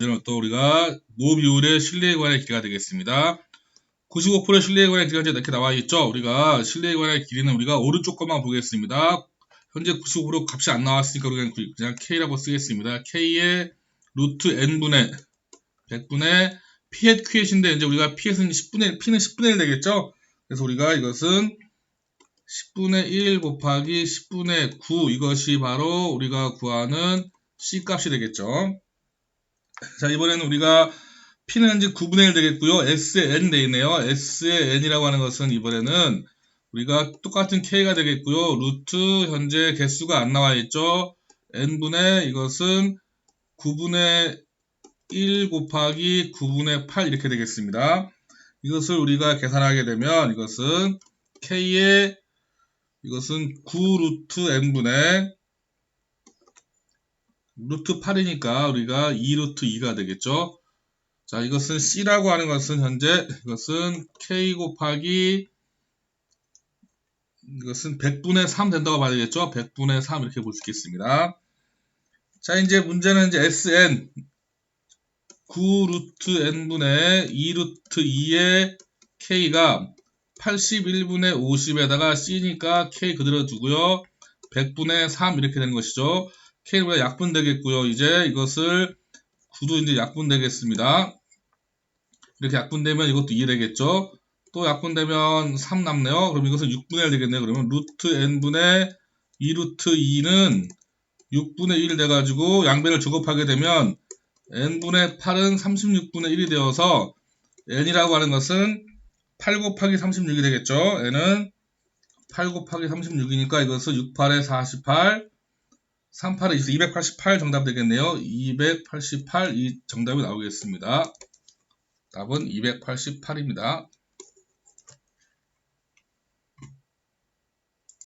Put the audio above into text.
이제는 또 우리가 노 비율의 신뢰에 관한 길이가 되겠습니다. 95%의 신뢰에 관한 길이가 이렇게 나와 있죠. 우리가 신뢰에 관한 길이는 우리가 오른쪽 것만 보겠습니다. 현재 95% 값이 안 나왔으니까 우리가 그냥 K라고 쓰겠습니다. K의 루트 N분의 100분의 P의 Q의인데 이제 우리가 P는 10분의, P는 10분의 1 되겠죠? 그래서 우리가 이것은 10분의 1 곱하기 10분의 9 이것이 바로 우리가 구하는 C 값이 되겠죠. 자 이번에는 우리가 P는 이제 9분의 1 되겠고요. S의 N 돼 있네요. S의 N이라고 하는 것은 이번에는 우리가 똑같은 K가 되겠고요. 루트 현재 개수가 안 나와 있죠. N분의 이것은 9분의 1 곱하기 9분의 8 이렇게 되겠습니다. 이것을 우리가 계산하게 되면 이것은 K의 이것은 9 루트 N분의 루트 8이니까 우리가 2 루트 2가 되겠죠. 자, 이것은 C라고 하는 것은 현재 이것은 K 곱하기 이것은 100분의 3 된다고 봐야 되겠죠. 100분의 3 이렇게 볼 수 있겠습니다. 자, 이제 문제는 이제 SN 9 루트 N분의 2 루트 2의 K가 81분의 50에다가 C니까 K 그대로 두고요. 100분의 3 이렇게 되는 것이죠. K보다 약분 되겠고요. 이제 이것을 9도 이제 약분 되겠습니다. 이렇게 약분되면 이것도 2 되겠죠. 또 약분되면 3 남네요. 그럼 이것은 6분의 1 되겠네요. 그러면 루트 n분의 2 루트 2는 6분의 1 돼가지고 양배를 제곱하게 되면 n분의 8은 36분의 1이 되어서 n이라고 하는 것은 8 곱하기 36이 되겠죠. n은 8 곱하기 36이니까 이것은 6, 8에 48, 3, 8에 288 정답 되겠네요. 288이 정답이 나오겠습니다. 답은 288입니다.